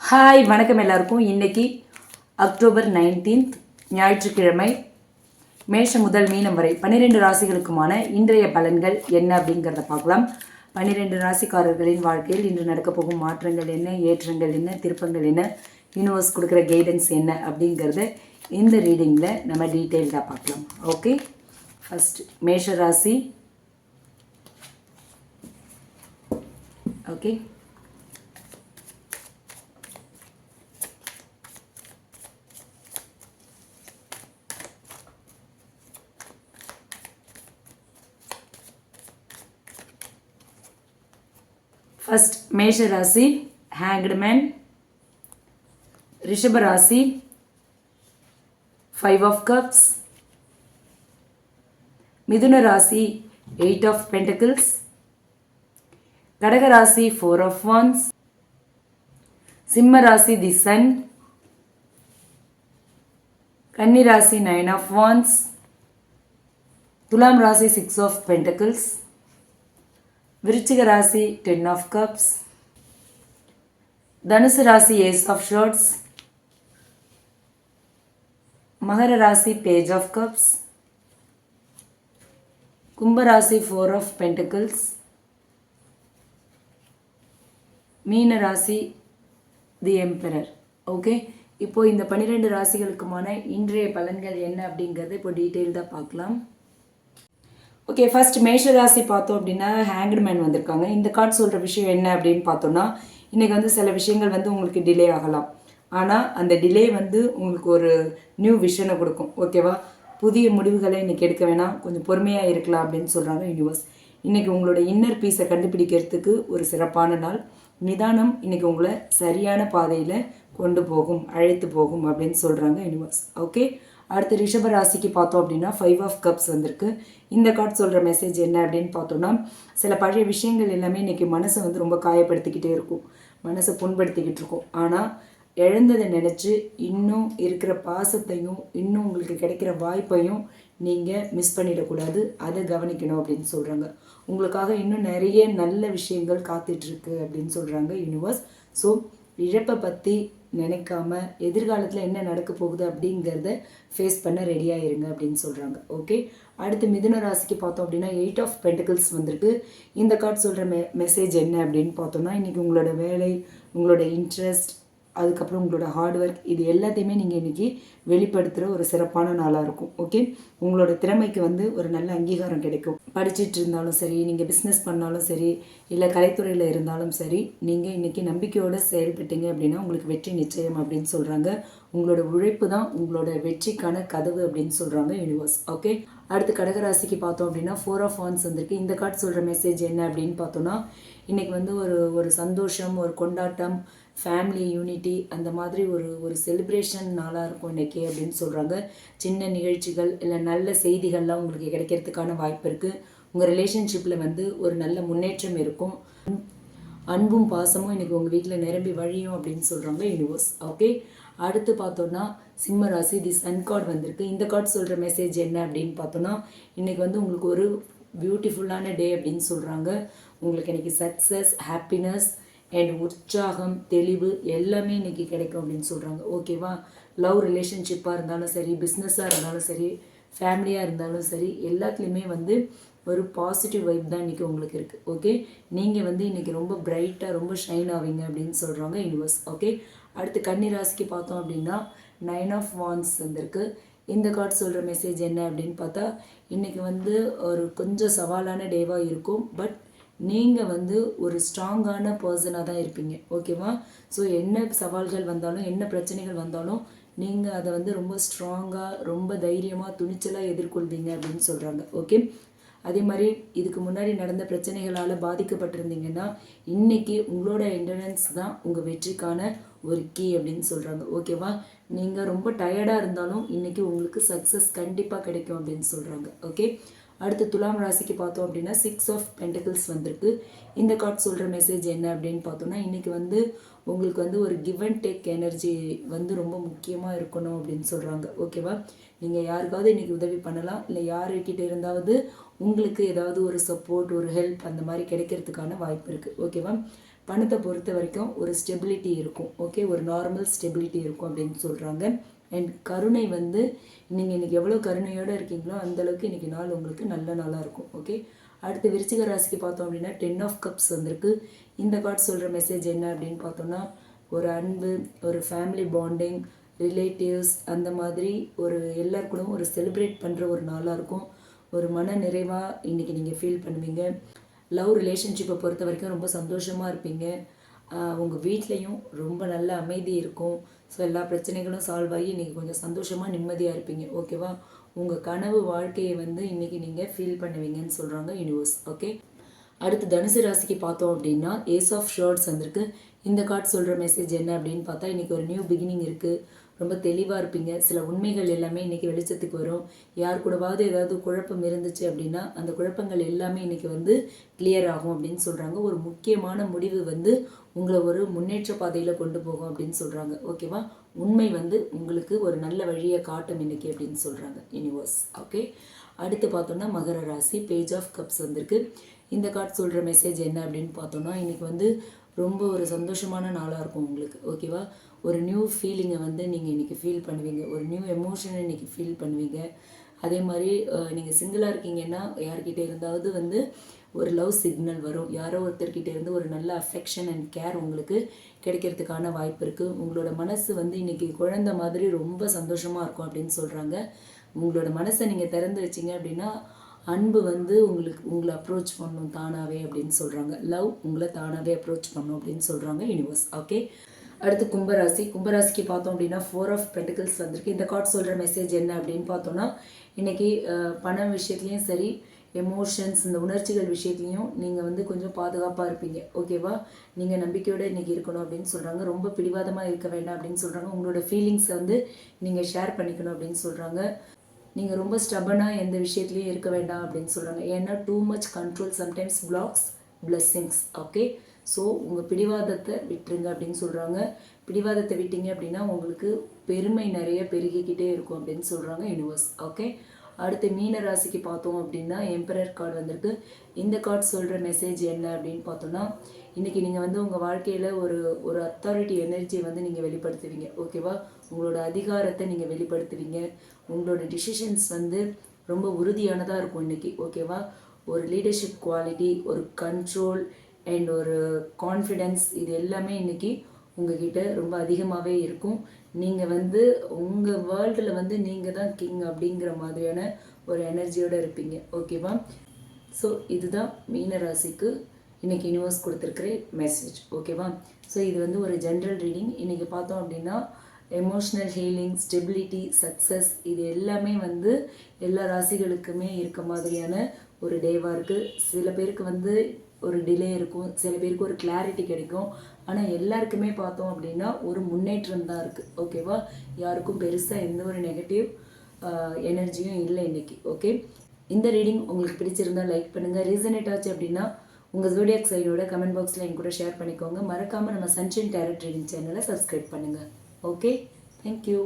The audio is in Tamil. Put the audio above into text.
ஹாய் வணக்கம் எல்லாருக்கும். இன்றைக்கி அக்டோபர் நைன்டீன்த் ஞாயிற்றுக்கிழமை மேஷம் முதல் மீனம் வரை பன்னிரெண்டு ராசிகளுக்குமான இன்றைய பலன்கள் என்ன அப்படிங்கிறத பார்க்கலாம். பன்னிரெண்டு ராசிக்காரர்களின் வாழ்க்கையில் இன்று நடக்கப் போகும் மாற்றங்கள் என்ன ஏற்றங்கள் என்ன திருப்பங்கள் என்ன யூனிவர்ஸ் கொடுக்குற கைடன்ஸ் என்ன அப்படிங்கிறத இந்த ரீடிங்கில் நம்ம டீட்டெயில்டாக பார்க்கலாம். ஓகே ஃபஸ்ட் மேஷ ராசி. ஓகே ஃபஸ்ட் மேஷ ராசி ஹேங்க்டுமேன் ரிஷப ராசி ஃபைவ் ஆஃப் கப்ஸ் மிதுன ராசி எயிட் ஆஃப் பென்டக்கிள்ஸ் கடகராசி ஃபோர் ஆஃப் ஒன்ஸ் சிம்ம ராசி தி சன் கன்னி ராசி நைன் ஆஃப் ஒன்ஸ் துலாம் ராசி சிக்ஸ் ஆஃப் பென்டக்கிள்ஸ் விருச்சிக ராசி டென் ஆஃப் கப்ஸ் தனுசு ராசி ஏஸ் ஆஃப் ஷர்ட்ஸ் மகர ராசி பேஜ் ஆஃப் கப்ஸ் கும்பராசி ஃபோர் ஆஃப் பென்டிகிள்ஸ் மீன ராசி தி எம்பரர் ஓகே இப்போது இந்த பன்னிரெண்டு ராசிகளுக்குமான இன்றைய பலன்கள் என்ன அப்படிங்கிறத இப்போ டீட்டெயில்டாக பார்க்கலாம். ஓகே ஃபர்ஸ்ட் மேஷ ராசி பார்த்தோம் அப்படின்னா ஹேங்க்டு மேன் வந்திருக்காங்க. இந்த கார்டு சொல்கிற விஷயம் என்ன அப்படின்னு பார்த்தோன்னா இன்றைக்கி வந்து சில விஷயங்கள் வந்து உங்களுக்கு டிலே ஆகலாம். ஆனால் அந்த டிலே வந்து உங்களுக்கு ஒரு நியூ விஷனை கொடுக்கும். ஓகேவா புதிய முடிவுகளை இன்றைக்கி எடுக்க வேணாம். கொஞ்சம் பொறுமையாக இருக்கலாம் அப்படின்னு சொல்கிறாங்க யூனிவர்ஸ் இன்றைக்கி உங்களோட இன்னர் பீஸை கண்டுபிடிக்கிறதுக்கு ஒரு சிறப்பான நாள். நிதானம் இன்றைக்கி உங்களை சரியான பாதையில் கொண்டு போகும் அழைத்து போகும் அப்படின்னு சொல்கிறாங்க யூனிவர்ஸ் ஓகே அடுத்து ரிஷப ராசிக்கு பார்த்தோம் அப்படின்னா ஃபைவ் ஆஃப் கப்ஸ் வந்திருக்கு. இந்த கார்டு சொல்கிற மெசேஜ் என்ன அப்படின்னு பார்த்தோன்னா சில பழைய விஷயங்கள் எல்லாமே இன்றைக்கி மனசை வந்து ரொம்ப காயப்படுத்திக்கிட்டே இருக்கும். மனசை புண்படுத்திக்கிட்டு இருக்கும். ஆனால் இழந்ததை நினச்சி இன்னும் இருக்கிற பாசத்தையும் இன்னும் உங்களுக்கு கிடைக்கிற வாய்ப்பையும் நீங்கள் மிஸ் பண்ணிடக்கூடாது. அதை கவனிக்கணும் அப்படின்னு சொல்கிறாங்க உங்களுக்காக இன்னும் நிறைய நல்ல விஷயங்கள் காத்துட்ருக்கு அப்படின்னு சொல்கிறாங்க யூனிவர்ஸ் ஸோ இழப்பை பற்றி நினைக்காம எதிர்காலத்தில் என்ன நடக்க போகுது அப்படிங்கிறத ஃபேஸ் பண்ண ரெடியாக இருங்க அப்படின்னு சொல்கிறாங்க ஓகே அடுத்து மிதுன ராசிக்கு பார்த்தோம் அப்படின்னா எயிட் ஆஃப் பென்டிகல்ஸ் வந்திருக்கு. இந்த கார்டு சொல்கிற மெ மெசேஜ் என்ன அப்படின்னு பார்த்தோம்னா இன்றைக்கி உங்களோட வேலை உங்களோட இன்ட்ரெஸ்ட் அதுக்கப்புறம் உங்களோட ஹார்ட் ஒர்க் இது எல்லாத்தையுமே நீங்கள் இன்றைக்கி வெளிப்படுத்துகிற ஒரு சிறப்பான நாளாக இருக்கும். ஓகே உங்களோட திறமைக்கு வந்து ஒரு நல்ல அங்கீகாரம் கிடைக்கும். படிச்சுட்டு இருந்தாலும் சரி நீங்கள் பிஸ்னஸ் பண்ணாலும் சரி இல்லை கலைத்துறையில் இருந்தாலும் சரி நீங்கள் இன்றைக்கி நம்பிக்கையோடு செயல்பட்டீங்க அப்படின்னா உங்களுக்கு வெற்றி நிச்சயம் அப்படின்னு சொல்கிறாங்க உங்களோட உழைப்பு தான் உங்களோட வெற்றிக்கான கதவு அப்படின்னு சொல்கிறாங்க யூனிவர்ஸ் ஓகே அடுத்து கடகராசிக்கு பார்த்தோம் அப்படின்னா ஃபோர் ஆஃப் ஆன்ஸ் வந்திருக்கு. இந்த கார்டு சொல்கிற மெசேஜ் என்ன அப்படின்னு பார்த்தோன்னா இன்றைக்கி வந்து ஒரு ஒரு சந்தோஷம் ஒரு கொண்டாட்டம் ஃபேமிலி யூனிட்டி அந்த மாதிரி ஒரு ஒரு செலிப்ரேஷன் நாளாக இருக்கும் இன்றைக்கி அப்படின்னு சொல்கிறாங்க சின்ன நிகழ்ச்சிகள் இல்லை நல்ல செய்திகள்லாம் உங்களுக்கு கிடைக்கிறதுக்கான வாய்ப்பு இருக்குது உங்கள் ரிலேஷன்ஷிப்பில் வந்து ஒரு நல்ல முன்னேற்றம் இருக்கும். அன்பும் பாசமும் இன்றைக்கி உங்கள் வீட்டில் நிரம்பி வழியும் அப்படின்னு சொல்கிறாங்க யூனிவர்ஸ் ஓகே அடுத்து பார்த்தோன்னா சிம்ம ராசி தி சன் கார்டு வந்திருக்கு. இந்த கார்டு சொல்கிற மெசேஜ் என்ன அப்படின்னு பார்த்தோன்னா இன்றைக்கி வந்து உங்களுக்கு ஒரு பியூட்டிஃபுல்லான டே அப்படின்னு சொல்கிறாங்க உங்களுக்கு இன்றைக்கி சக்ஸஸ் ஹாப்பினஸ் அண்ட் உற்சாகம் தெளிவு எல்லாமே இன்றைக்கி கிடைக்கும் அப்படின்னு சொல்கிறாங்க ஓகேவா லவ் ரிலேஷன்ஷிப்பாக இருந்தாலும் சரி பிஸ்னஸாக இருந்தாலும் சரி ஃபேமிலியாக இருந்தாலும் சரி எல்லாத்துலேயுமே வந்து ஒரு பாசிட்டிவ் வைப் தான் இன்றைக்கி உங்களுக்கு இருக்குது ஓகே நீங்கள் வந்து இன்றைக்கி ரொம்ப பிரைட்டாக ரொம்ப ஷைன் ஆவீங்க அப்படின்னு சொல்கிறாங்க யூனிவர்ஸ் ஓகே அடுத்து கன்னி ராசிக்கு பார்த்தோம் அப்படின்னா நைன் ஆஃப் வான்ஸ் வந்திருக்கு. இந்த கார்டு சொல்கிற மெசேஜ் என்ன அப்படின்னு பார்த்தா இன்றைக்கி வந்து ஒரு கொஞ்சம் சவாலான டேவாக இருக்கும் பட் நீங்கள் வந்து ஒரு ஸ்ட்ராங்கான பர்சனாக தான் இருப்பீங்க ஓகேவா ஸோ என்ன சவால்கள் வந்தாலும் என்ன பிரச்சனைகள் வந்தாலும் நீங்கள் அதை வந்து ரொம்ப ஸ்ட்ராங்காக ரொம்ப தைரியமாக துணிச்சலாக எதிர்கொள்வீங்க அப்படின்னு சொல்கிறாங்க ஓகே அதே மாதிரி இதுக்கு முன்னாடி நடந்த பிரச்சனைகளால் பாதிக்கப்பட்டிருந்தீங்கன்னா இன்றைக்கி உங்களோட என்டனன்ஸ் தான் உங்கள் வெற்றிக்கான ஒரு கீ அப்படின்னு சொல்கிறாங்க ஓகேவா நீங்கள் ரொம்ப டயர்டாக இருந்தாலும் இன்றைக்கி உங்களுக்கு சக்ஸஸ் கண்டிப்பாக கிடைக்கும் அப்படின்னு சொல்கிறாங்க ஓகே அடுத்து துலாம் ராசிக்கு பார்த்தோம் அப்படின்னா சிக்ஸ் ஆஃப் பென்டிகிள்ஸ் வந்திருக்கு. இந்த கார்ட் சொல்கிற மெசேஜ் என்ன அப்படின்னு பார்த்தோம்னா இன்றைக்கி வந்து உங்களுக்கு வந்து ஒரு கிவ் அண்ட் டேக் எனர்ஜி வந்து ரொம்ப முக்கியமாக இருக்கணும் அப்படின்னு சொல்கிறாங்க ஓகேவா நீங்கள் யாருக்காவது இன்றைக்கி உதவி பண்ணலாம். இல்லை யாருக்கிட்ட இருந்தாவது உங்களுக்கு ஏதாவது ஒரு சப்போர்ட் ஒரு ஹெல்ப் அந்த மாதிரி கிடைக்கிறதுக்கான வாய்ப்பு இருக்குது ஓகேவா பணத்தை பொறுத்த வரைக்கும் ஒரு ஸ்டெபிலிட்டி இருக்கும். ஓகே ஒரு நார்மல் ஸ்டெபிலிட்டி இருக்கும் அப்படின்னு சொல்கிறாங்க அண்ட் கருணை வந்து நீங்கள் இன்றைக்கி எவ்வளோ கருணையோடு இருக்கீங்களோ அந்தளவுக்கு இன்றைக்கி நாள் உங்களுக்கு நல்ல நாளாக இருக்கும். ஓகே அடுத்து விருச்சிக ராசிக்கு பார்த்தோம் அப்படின்னா டென் ஆஃப் கப்ஸ் வந்திருக்கு. இந்த கார்டு சொல்கிற மெசேஜ் என்ன அப்படின்னு பார்த்தோம்னா ஒரு அன்பு ஒரு ஃபேமிலி பாண்டிங் ரிலேட்டிவ்ஸ் அந்த மாதிரி ஒரு எல்லார் ஒரு செலிப்ரேட் பண்ணுற ஒரு நாளாக இருக்கும். ஒரு மன நிறைவாக இன்றைக்கி நீங்கள் ஃபீல் பண்ணுவீங்க. லவ் ரிலேஷன்ஷிப்பை பொறுத்த வரைக்கும் ரொம்ப சந்தோஷமாக இருப்பீங்க. உங்கள் வீட்லேயும் ரொம்ப நல்ல அமைதி இருக்கும். ஸோ எல்லா பிரச்சனைகளும் சால்வ் ஆகி நீங்கள் கொஞ்சம் சந்தோஷமாக நிம்மதியாக இருப்பீங்க. ஓகேவா உங்கள் கனவு வாழ்க்கையை வந்து இன்றைக்கி நீங்கள் ஃபீல் பண்ணுவீங்கன்னு சொல்கிறாங்க யூனிவர்ஸ் ஓகே அடுத்து தனுசு ராசிக்கு பார்த்தோம் அப்படின்னா ஏஸ் ஆஃப் ஷர்ட்ஸ் வந்திருக்கு. இந்த கார்டு சொல்கிற மெசேஜ் என்ன அப்படின்னு பார்த்தா இன்றைக்கி ஒரு நியூ பிகினிங் இருக்குது ரொம்ப தெளிவாக இருப்பீங்க. சில உண்மைகள் எல்லாமே இன்றைக்கி வெளிச்சத்துக்கு வரும். யார் கூடவாவது ஏதாவது குழப்பம் இருந்துச்சு அப்படின்னா அந்த குழப்பங்கள் எல்லாமே இன்றைக்கி வந்து கிளியர் ஆகும் அப்படின்னு சொல்கிறாங்க ஒரு முக்கியமான முடிவு வந்து உங்களை ஒரு முன்னேற்ற பாதையில் கொண்டு போகும் அப்படின்னு சொல்கிறாங்க ஓகேவா உண்மை வந்து உங்களுக்கு ஒரு நல்ல வழியை காட்டும் இன்றைக்கி அப்படின்னு சொல்கிறாங்க யூனிவர்ஸ் ஓகே அடுத்து பார்த்தோம்னா மகர ராசி பேஜ் ஆஃப் கப்ஸ் வந்திருக்கு. இந்த கார்டு சொல்கிற மெசேஜ் என்ன அப்படின்னு பார்த்தோம்னா இன்றைக்கி வந்து ரொம்ப ஒரு சந்தோஷமான நாளாக இருக்கும் உங்களுக்கு. ஓகேவா ஒரு நியூ ஃபீலிங்கை வந்து நீங்கள் இன்றைக்கி ஃபீல் பண்ணுவீங்க. ஒரு நியூ எமோஷனை இன்றைக்கி ஃபீல் பண்ணுவீங்க. அதே மாதிரி நீங்கள் சிங்கிளாக இருக்கீங்கன்னா யார்கிட்ட இருந்தாவது வந்து ஒரு லவ் சிக்னல் வரும். யாரோ ஒருத்தர்கிட்ட இருந்து ஒரு நல்ல அஃபெக்ஷன் அண்ட் கேர் உங்களுக்கு கிடைக்கிறதுக்கான வாய்ப்பு இருக்குது உங்களோட மனசு வந்து இன்றைக்கி குழந்த மாதிரி ரொம்ப சந்தோஷமாக இருக்கும் அப்படின்னு சொல்கிறாங்க உங்களோட மனசை நீங்கள் திறந்து வச்சிங்க அப்படின்னா அன்பு வந்து உங்களுக்கு உங்களை அப்ரோச் பண்ணும் தானாகவே அப்படின்னு சொல்கிறாங்க லவ் உங்களை தானாகவே அப்ரோச் பண்ணும் அப்படின்னு சொல்கிறாங்க யூனிவர்ஸ் ஓகே அடுத்து கும்பராசி. கும்பராசிக்கு பார்த்தோம் அப்படின்னா ஃபோர் ஆஃப் பென்டிகல்ஸ் வந்திருக்கு. இந்த கார்ட் சொல்கிற மெசேஜ் என்ன அப்படின்னு பார்த்தோன்னா இன்றைக்கி பண விஷயத்துலேயும் சரி எமோஷன்ஸ் இந்த உணர்ச்சிகள் விஷயத்துலையும் நீங்கள் வந்து கொஞ்சம் பாதுகாப்பாக இருப்பீங்க. ஓகேவா நீங்கள் நம்பிக்கையோடு இன்றைக்கி இருக்கணும் அப்படின்னு சொல்கிறாங்க ரொம்ப பிடிவாதமாக இருக்க வேண்டாம் அப்படின்னு சொல்கிறாங்க உங்களோட ஃபீலிங்ஸை வந்து நீங்கள் ஷேர் பண்ணிக்கணும் அப்படின்னு சொல்கிறாங்க நீங்கள் ரொம்ப ஸ்டபனாக எந்த விஷயத்துலையும் இருக்க வேண்டாம் அப்படின்னு சொல்கிறாங்க ஏன்னா too much control sometimes blocks blessings okay so உங்கள் பிடிவாதத்தை விட்டுருங்க அப்படின்னு சொல்கிறாங்க பிடிவாதத்தை விட்டீங்க அப்படின்னா உங்களுக்கு பெருமை நிறைய பெருகிக்கிட்டே இருக்கும் அப்படின்னு சொல்கிறாங்க யூனிவர்ஸ் ஓகே அடுத்து மீன ராசிக்கு பார்த்தோம் அப்படின்னா எம்பரர் கார்டு வந்திருக்கு. இந்த கார்டு சொல்கிற மெசேஜ் என்ன அப்படின்னு பார்த்தோன்னா இன்றைக்கி நீங்கள் வந்து உங்கள் வாழ்க்கையில் ஒரு ஒரு அத்தாரிட்டி எனர்ஜியை வந்து நீங்கள் வெளிப்படுத்துவீங்க. ஓகேவா உங்களோட அதிகாரத்தை நீங்கள் வெளிப்படுத்துவீங்க. உங்களோட டிசிஷன்ஸ் வந்து ரொம்ப உறுதியானதாக இருக்கும் இன்றைக்கி ஓகேவா ஒரு லீடர்ஷிப் குவாலிட்டி ஒரு கண்ட்ரோல் அண்ட் ஒரு கான்ஃபிடென்ஸ் இது எல்லாமே இன்றைக்கி உங்ககிட்ட ரொம்ப அதிகமாகவே இருக்கும். நீங்கள் வந்து உங்கள் வேர்ல்டில் வந்து நீங்கள் தான் கிங் அப்படிங்கிற மாதிரியான ஒரு எனர்ஜியோடு இருப்பீங்க. ஓகேவா ஸோ இதுதான் மீன ராசிக்கு இன்றைக்கி யூனிவர்ஸ் கொடுத்துருக்குற மெசேஜ் ஓகேவா ஸோ இது வந்து ஒரு ஜென்ரல் ரீடிங் இன்றைக்கி பார்த்தோம் அப்படின்னா எமோஷ்னல் ஹீலிங் ஸ்டெபிலிட்டி சக்ஸஸ் இது எல்லாமே வந்து எல்லா ராசிகளுக்குமே இருக்க மாதிரியான ஒரு டேவாக இருக்குது சில பேருக்கு வந்து ஒரு டிலே இருக்கும். சில பேருக்கு ஒரு கிளாரிட்டி கிடைக்கும். ஆனால் எல்லாருக்குமே பார்த்தோம் அப்படின்னா ஒரு முன்னேற்றம் தான் இருக்குது ஓகேவா யாருக்கும் பெருசாக எந்த ஒரு நெகட்டிவ் எனர்ஜியும் இல்லை இன்றைக்கி ஓகே இந்த ரீடிங் உங்களுக்கு பிடிச்சிருந்தா லைக் பண்ணுங்கள் ரீசனேட் ஆச்சு அப்படின்னா உங்கள் ஜோடியாக் சைடோட கமெண்ட் பாக்ஸில் என் கூட ஷேர் பண்ணிக்கோங்க. மறக்காமல் நம்ம சன்ஷைன் டேரக்ட் ரீடிங் சேனலை சப்ஸ்கிரைப் பண்ணுங்கள் ஓகே தேங்க்யூ